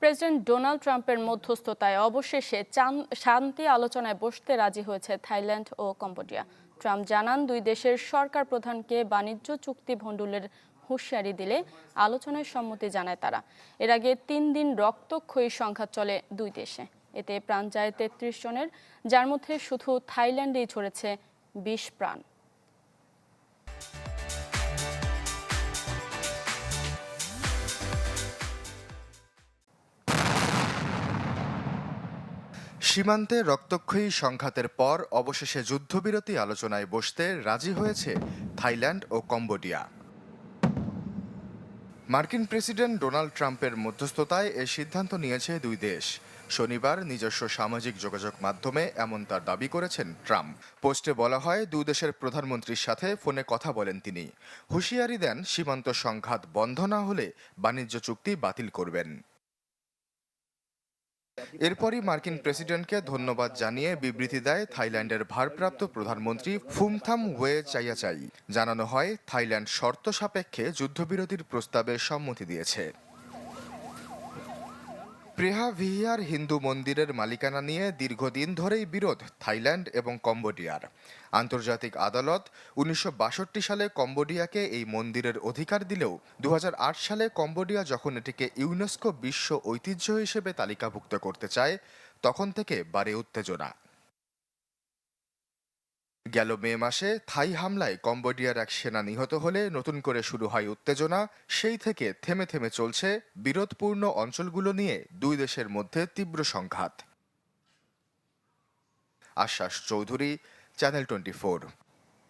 President Donald ট্রাম্পের মধ্যস্থতায় অবশেষে শান্তি আলোচনায় বসতে রাজি হয়েছে থাইল্যান্ড ও কম্বোডিয়া। ট্রাম্প জানান, দুই দেশের সরকার প্রধানকে বাণিজ্য চুক্তি ভণ্ডুলের হুঁশিয়ারি দিলে আলোচনায় সম্মতি জানায় তারা। এর আগে তিন দিন রক্তক্ষয়ী সংঘাত চলে দুই দেশে। এতে প্রাণ যায় তেত্রিশ জনের, যার মধ্যে শুধু থাইল্যান্ডেই ছড়েছে বিশ প্রাণ। সীমান্তে রক্তক্ষয়ী সংঘাতের পর অবশেষে যুদ্ধবিরতি আলোচনায় বসতে রাজি হয়েছে থাইল্যান্ড ও কম্বোডিয়া। মার্কিন প্রেসিডেন্ট ডোনাল্ড ট্রাম্পের মধ্যস্থতায় এ সিদ্ধান্ত নিয়েছে দুই দেশ। শনিবার নিজস্ব সামাজিক যোগাযোগ মাধ্যমে এমন তার দাবি করেছেন ট্রাম্প। পোস্টে বলা হয়, দুই দেশের প্রধানমন্ত্রীর সাথে ফোনে কথা বলেন তিনি। হুঁশিয়ারি দেন, সীমান্ত সংঘাত বন্ধ না হলে বাণিজ্য চুক্তি বাতিল করবেন। এরপরই মার্কিন প্রেসিডেন্টকে ধন্যবাদ জানিয়ে বিবৃতি দেয় থাইল্যান্ডের ভারপ্রাপ্ত প্রধানমন্ত্রী ফুমথাম ওয়ে চাইয়াচাই। জানানো হয়, থাইল্যান্ড শর্ত সাপেক্ষে যুদ্ধবিরতির প্রস্তাবে সম্মতি দিয়েছে। প্রেহা ভিহিয়ার হিন্দু মন্দিরের মালিকানা নিয়ে দীর্ঘদিন ধরেই বিরোধ থাইল্যান্ড এবং কম্বোডিয়ার। আন্তর্জাতিক আদালত উনিশশো বাষট্টি সালে কম্বোডিয়াকে এই মন্দিরের অধিকার দিলেও দু হাজার আট সালে কম্বোডিয়া যখন এটিকে ইউনেস্কো বিশ্ব ঐতিহ্য হিসেবে তালিকাভুক্ত করতে চায়, তখন থেকে বাড়ে উত্তেজনা। গেল মে মাসে থাই হামলায় কম্বোডিয়ার এক সেনা নিহত হলে নতুন করে শুরু হয় উত্তেজনা। সেই থেকে থেমে থেমে চলছে বিরোধপূর্ণ অঞ্চলগুলো নিয়ে দুই দেশের মধ্যে তীব্র সংঘাত। আশ্বাস চৌধুরী, চ্যানেল টোয়েন্টি